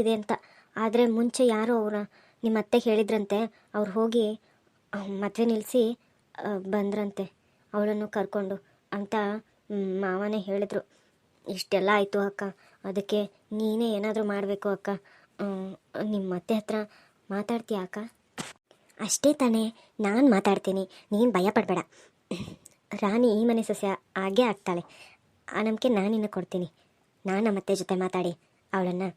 ಇದೆ ಅಂತ. ಆದರೆ ಮುಂಚೆ ಯಾರೋ ಅವರ ನಿಮ್ಮ ಅತ್ತೆ ಹೇಳಿದ್ರಂತೆ, ಅವ್ರು ಹೋಗಿ ಮದುವೆ ನಿಲ್ಲಿಸಿ ಬಂದ್ರಂತೆ, ಅವಳನ್ನು ಕರ್ಕೊಂಡು ಅಂತ ಮಾವನೇ ಹೇಳಿದ್ರು. ಇಷ್ಟೆಲ್ಲ ಆಯಿತು ಅಕ್ಕ. ಅದಕ್ಕೆ ನೀನೇ ಏನಾದರೂ ಮಾಡಬೇಕು ಅಕ್ಕ. ನಿಮ್ಮ ಅತ್ತೆ ಹತ್ರ ಮಾತಾಡ್ತೀಯ ಅಕ್ಕ? ಅಷ್ಟೇ ತಾನೇ, ನಾನು ಮಾತಾಡ್ತೀನಿ. ನೀನು ಭಯ ಪಡಬೇಡ. ರಾಣಿ ಈ ಮನೆ ಸಸ್ಯ ಹಾಗೇ ಆಗ್ತಾಳೆ. ಆ ನಂಬಿಕೆ ನಾನು ನಿನಗೆ ಕೊಡ್ತೀನಿ. ನಾನು ನಮ್ಮ ಅತ್ತೆ ಜೊತೆ ಮಾತಾಡಿ ಅವಳನ್ನು.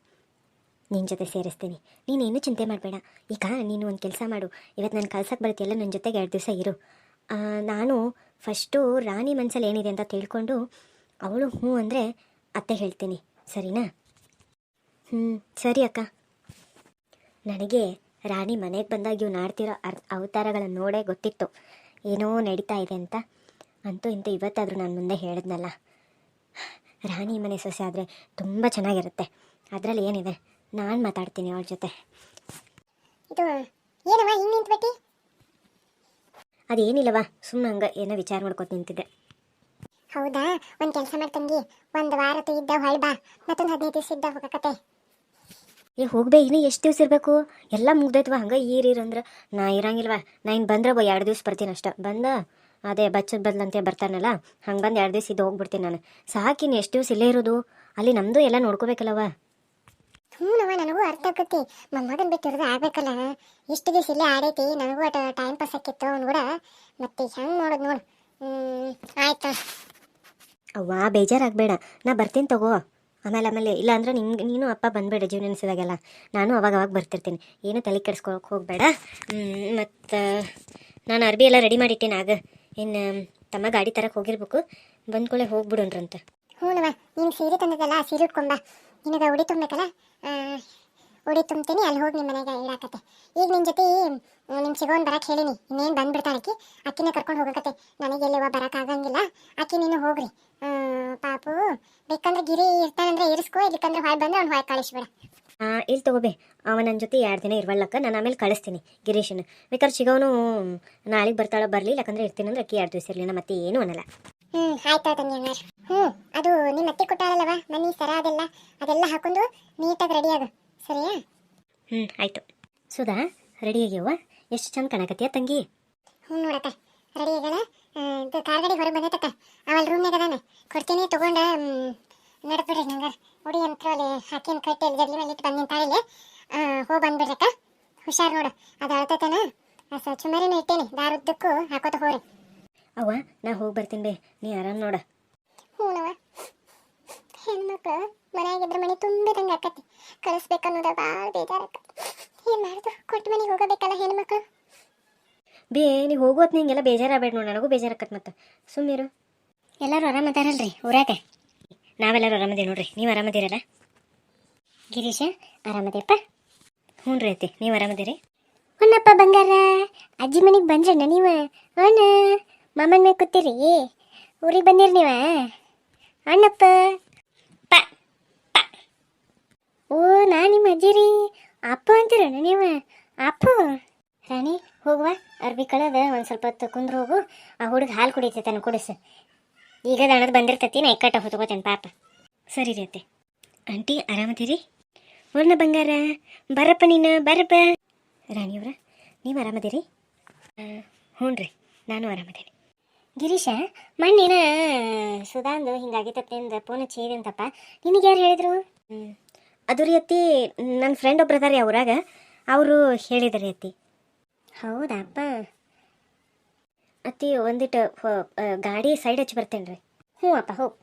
ನಿನ್ನ ಜೊತೆ ಸೇರಿಸ್ತೀನಿ. ನೀನೇನು ಚಿಂತೆ ಮಾಡಬೇಡ. ಈಗ ನೀನು ಒಂದು ಕೆಲಸ ಮಾಡು. ಇವತ್ತು ನಾನು ಕಳ್ಸಕ್ಕೆ ಬರ್ತೀಯಲ್ಲ ನನ್ನ ಜೊತೆಗೆ ಎರಡು ದಿವಸ ಇರು. ನಾನು ಫಸ್ಟು ರಾಣಿ ಮನಸ್ಸಲ್ಲಿ ಏನಿದೆ ಅಂತ ತಿಳ್ಕೊಂಡು ಅವಳು ಹ್ಞೂ ಅಂದರೆ ಅತ್ತೆ ಹೇಳ್ತೀನಿ. ಸರಿನಾ? ಹ್ಞೂ ಸರಿ ಅಕ್ಕ. ನನಗೆ ರಾಣಿ ಮನೆಗೆ ಬಂದಾಗ ಇವ್ನು ಆಡ್ತಿರೋ ಅರ್, ಅವತಾರಗಳನ್ನು ನೋಡೇ ಗೊತ್ತಿತ್ತು. ಏನೋ ನಡೀತಾ ಇದೆ ಅಂತ. ಅಂತೂ ಇಂತೂ ಇವತ್ತಾದರೂ ನಾನು ಮುಂದೆ ಹೇಳಿದ್ನಲ್ಲ. ರಾಣಿ ಮನೆ ಸೊಸೆ ಆದರೆ ತುಂಬ ಚೆನ್ನಾಗಿರುತ್ತೆ. ಅದರಲ್ಲಿ ಏನಿದೆ? ನಾನು ಮಾತಾಡ್ತೀನಿ ಅವಳ ಜೊತೆ. ಇದು ಏನವ ಹಿಂಗೆ ನಿಂತ್ಬಿಟ್ಟಿ? ಅದೇನಿಲ್ಲವ ಸುಮ್ಮನೆ ಹಂಗೆ ಏನೋ ವಿಚಾರ ಮಾಡ್ಕೊತ ನಿಂತಿದ್ದೆ. ಹೌದಾ? ಒಂದು ಕೆಲಸ ಮಾಡ್ತಂಗಿ ಒಂದು ವಾರ ಇದ್ದ ಹೊಳ್ ಬಾ ಮತ್ತೊಂದು ಹದಿನೈದು ದಿವಸ ಇದ್ದ ಹೋಗಕತೆ ಏ ಹೋಗ್ಬೇ ಇನ್ನೂ ಎಷ್ಟು ದಿವ್ಸ ಇರಬೇಕು? ಎಲ್ಲ ಮುಗ್ದೈತ್ವ ಹಂಗೆ ಈರೀರ್ ಅಂದ್ರೆ. ನಾ ಇರಂಗಿಲ್ವಾ ನಾ ಇನ್ನು ಬಂದ್ರೆ ಬೋ ಎರಡು ದಿವ್ಸ ಬರ್ತೀನಿ ಅಷ್ಟ. ಬಂದ? ಅದೇ ಬಚ್ಚದ ಬದಲಂತೆ ಬರ್ತಾನಲ್ಲ ಹಂಗೆ ಬಂದು ಎರಡು ದಿವ್ಸ ಇದು ಹೋಗ್ಬಿಡ್ತೀನಿ ನಾನು. ಸಾಕಿನ್ನು ಎಷ್ಟು ದಿವ್ಸ ಇಲ್ಲೇ ಇರೋದು? ಅಲ್ಲಿ ನಮ್ಮದು ಎಲ್ಲ ನೋಡ್ಕೋಬೇಕಲ್ಲವ ಹ್ಞೂ ನವ ನನಗೂ ಅರ್ಥ ಆಕತಿ ಮಗನ್ ಬಿಟ್ಟು ಇರೋದು ಆಗ್ಬೇಕಲ್ಲ. ಇಷ್ಟು ದಿವಸ ಇಲ್ಲೇ ಆಡೈತಿ ನನಗೂ ಅಟ ಟೈಮ್ ಪಾಸ್ ಆಕಿತ್ತು ಅವ್ನು ಕೂಡ. ಮತ್ತೆ ಹೆಂಗೆ ಮಾಡೋದು ನೋಡು. ಆಯ್ತಾ. ಅವ್ವ ಬೇಜಾರಾಗಬೇಡ. ನಾ ಬರ್ತೀನಿ ತಗೋ. ಆಮೇಲೆ ಆಮೇಲೆ ಇಲ್ಲ ಅಂದ್ರೆ ನಿಮ್ಗೆ ನೀನು ಅಪ್ಪ ಬಂದಬೇಡ ಜೀವನ ಅನಿಸಿದಾಗೆಲ್ಲ ನಾನು ಅವಾಗ ಅವಾಗ ಬರ್ತಿರ್ತೀನಿ. ಏನು ತಲೆ ಕೆಡಿಸ್ಕೊಳಕ್ಕೆ ಹೋಗಬೇಡ. ಮತ್ತು ನಾನು ಅರ್ಬಿ ಎಲ್ಲ ರೆಡಿ ಮಾಡಿಟ್ಟೇನೆ ಆಗ. ಇನ್ನು ತಮ್ಮ ಗಾಡಿ ತರಕ್ಕೆ ಹೋಗಿರ್ಬೇಕು. ಬಂದ್ಕೊಳ್ಳೆ ಅಂತ ಹ್ಞೂ ನಮ್ಮ ನೀನು ಸೀರೆ ತಂದಿದ್ದಲ್ಲ ಆ ಸೀರೆ ಉಟ್ಕೊಂಬ ನಿನಗೆ ಉಡಿ ತುಂಬಬೇಕಲ್ಲ? ಉಡಿ ತುಂಬ್ತೀನಿ, ಅಲ್ಲಿ ಹೋಗಿ ನಿಮ್ಮ ಮನೆಗೆ ಇಡಾಕತ್ತೆ ಈಗ ನಿನ್ನ ಜೊತೆ ನಿಮ್ಮ ಸಿಗೋನ್ ಬರಕ್ಕೆ ಹೇಳಿನಿ. ಇನ್ನೇನು ಬಂದ್ಬಿಡ್ತಾಳೆ ಅಕ್ಕಿ ಅಕ್ಕಿನ ಕರ್ಕೊಂಡು ಹೋಗಕತ್ತೆ. ನನಗೆ ಎಲ್ಲಿವ ಬರಕ್ಕೆ ಆಗಂಗಿಲ್ಲ. ಅಕ್ಕಿ ನೀನು ಹೋಗ್ರಿ. ಪಾಪು, ಬೇಕಂದ್ರೆ ಗಿರಿ ಇರ್ತಾನಂದ್ರೆ ಇರಿಸ್ಕೋ, ಇಲ್ಲಿಕಂದ್ರೆ ಹೊಯ್ ಬಂದ್ರೆ ಅವ್ನು ಹೊಯ್ ಕಳಿಸ್ಬೇಡ. ಇಲ್ಲಿ ತಗೋಬೇ. ಅವ ನನ್ನ ಜೊತೆ ಎರಡು ದಿನ ಇರ್ವಲ್ಲಕ್ಕ, ನಾನು ಆಮೇಲೆ ಕಳಿಸ್ತೀನಿ ಗಿರೀಶನ. ಬೇಕಾದ್ರೆ ಸಿಗೋನು ನಾಳೆಗೆ ಬರ್ತಾಳೋ ಬರಲಿ ಯಾಕಂದ್ರೆ ಇರ್ತೀನಿ ಅಂದ್ರೆ ಅಕ್ಕಿ ಎರಡು ದಿವಸ ಇರಲಿ ನಮ್ಮ ಮತ್ತೆ ಏನೂ ಅನ್ನಲ್ಲ. ಹ್ಞೂ ಆಯ್ತು ತಂಗಿ ಹಂಗಾರೆ ಹ್ಞೂ ಅದು ನಿಮ್ಮ ಅತ್ತೆ ಕೊಟ್ಟಾಳಲ್ಲವ ಮನಿ ಸರ ಅದೆಲ್ಲ ಅದೆಲ್ಲ ಹಾಕೊಂಡು ನೀಟಾಗಿ ರೆಡಿ ಆಗು. ಸರಿಯಾ? ಹ್ಞೂ ಆಯಿತು. ಸುಧಾ ರೆಡಿ ಆಗ್ಯವ ಎಷ್ಟು ಚಂದ ಕಾಣಕತ್ತೀಯ ತಂಗಿ? ಹ್ಞೂ ನೋಡಕ್ಕ ರೆಡಿ ಆಗಲ್ಲ ಇದು ಕಾರ್ ಗಾಡಿ ಹೊರಗೆ ಬಂದೈತಕ್ಕ. ರೂಮ್ ರೂಮ್ನಾಗ ನಾನು ಕೊಡ್ತೀನಿ ತಗೊಂಡ ನಡ್ಬಿಡ್ರಿ ನಂಗೆ ಉಡಿ ಅಂತ ಅಲ್ಲಿ ಹಾಕಿನ ಕಟ್ಟಿ ಅಲ್ಲಿ ಜಗ್ಲಿ ಮೇಲೆ ಇಟ್ಟು ಬಂದಿನ ತಾಳಿಲಿ. ಹೋಗಿ ಬಂದ್ಬಿಡ್ರಕ್ಕ ಹುಷಾರ್ ನೋಡು. ಅದು ಅಳ್ತತನ. ಚುಮರಿನ ಇಟ್ಟೇನಿ. ದಾರುದ್ದಕ್ಕೂ ಹಾಕೋತ ಹೋರಿ ಅವ್ವ ನಾ ಹೋಗಿ ಬರ್ತೀನಿ ಬೇ. ನೀ ಆರಾಮ್ ನೋಡ. ಹ್ಞೂನವ ಹೆಣ್ಮಕ್ಳು ಮನೆಯಾಗಿದ್ರೆ ಮನೆ ತುಂಬಿದಂಗೆ ಆಕತಿ. ಕಳಿಸ್ಬೇಕನ್ನೋದ ಭಾಳ ಬೇಜಾರಕ್ಕ ಏನು ಮಾಡಿದ್ರು ಕೊಟ್ಟು ಮನೆಗೆ ಹೋಗಬೇಕಲ್ಲ ಹೆಣ್ಮಕ್ಳು. ಬೇ ನೀ ಹೋಗೋತ್ ನಿಂಗೆಲ್ಲ ಬೇಜಾರಾಗಬೇಡ ನೋಡಿ. ನನಗೂ ಬೇಜಾರಾಕತ್ ಮತ್ತೆ. ಸುಮ್ಮೀರು ಎಲ್ಲರೂ ಆರಾಮದಾರಲ್ರಿ ಊರಾಗ? ನಾವೆಲ್ಲರೂ ಆರಾಮದೇವಿ ನೋಡ್ರಿ. ನೀವು ಆರಾಮದಿರಲ್ಲ ಗಿರೀಶ ಆರಾಮದೇಪ್ಪ? ಹ್ಞೂ ರೀ ಐತಿ ನೀವು ಆರಾಮದಿರಿ ಹೊನ್ನಪ್ಪ ಬಂಗಾರ. ಅಜ್ಜಿ ಮನೆಗೆ ಬಂದ್ರಣ್ಣ ನೀವು? ಅಣ್ಣ. ಮಾಮನ ಮೇಲೆ ಕೂತಿರಿ? ಊರಿಗೆ ಬಂದಿರಿ ನೀವ? ಅಣ್ಣಪ್ಪ. ಪ. ಓ, ನಾ ನಿಮ್ಮ ಅಜ್ಜಿ ರೀ ಅಪ್ಪ ಅಂತೀರಣ್ಣ ನೀವ? ಅಪ್ಪ. ರಾಣಿ ಹೋಗುವ ಅರ್ಬಿ ಕಳೆದ ಒಂದು ಸ್ವಲ್ಪ ಹೊತ್ತು ಕುಂದ್ರ ಹೋಗು. ಆ ಹುಡುಗ ಹಾಲು ಕುಡಿತೈತನ ಕುಡಿಸ. ಈಗ ದಣದ ಬಂದಿರ್ತೈತಿ, ನಾ ಇಕ್ಕಟ್ಟ ಹೊತ್ಕೋತೇನೆ ಪಾಪ. ಸರಿ ರೀ ಅತ್ತೆ. ಆಂಟಿ, ಆರಾಮದಿರಿ? ವರ್ಣ ಬಂಗಾರ. ಬರಪ್ಪ ನೀನು, ಬರಪ್ಪ. ರಾಣಿಯವ್ರ, ನೀವು ಆರಾಮದಿರಿ? ಹ್ಞೂ ರೀ, ನಾನು ಆರಾಮದೇನಿ. ಗಿರೀಶ ಮಣ್ಣಿನ ಸುಧಾಂದು ಹಿಂಗಾಗಿತ್ತಪ್ಪಿಂದ ಫೋನ್ ಹಚ್ಚಿದಂತಪ್ಪ ನಿನಗೆ ಯಾರು ಹೇಳಿದ್ರು? ಹ್ಞೂ ಅದು ರೀ ಅತ್ತಿ ನನ್ನ ಫ್ರೆಂಡ್ ಒಬ್ರು ಅದಾರೆ ಅವ್ರಾಗ. ಅವರು ಹೇಳಿದಾರೆ ಅತ್ತಿ. ಹೌದಪ್ಪ. ಅತ್ತಿ ಒಂದಿಟ್ಟು ಗಾಡಿ ಸೈಡ್ ಹಚ್ಚಿ ಬರ್ತೇನೆ ರೀ ಹ್ಞೂ ಅಪ್ಪ ಹೋಗು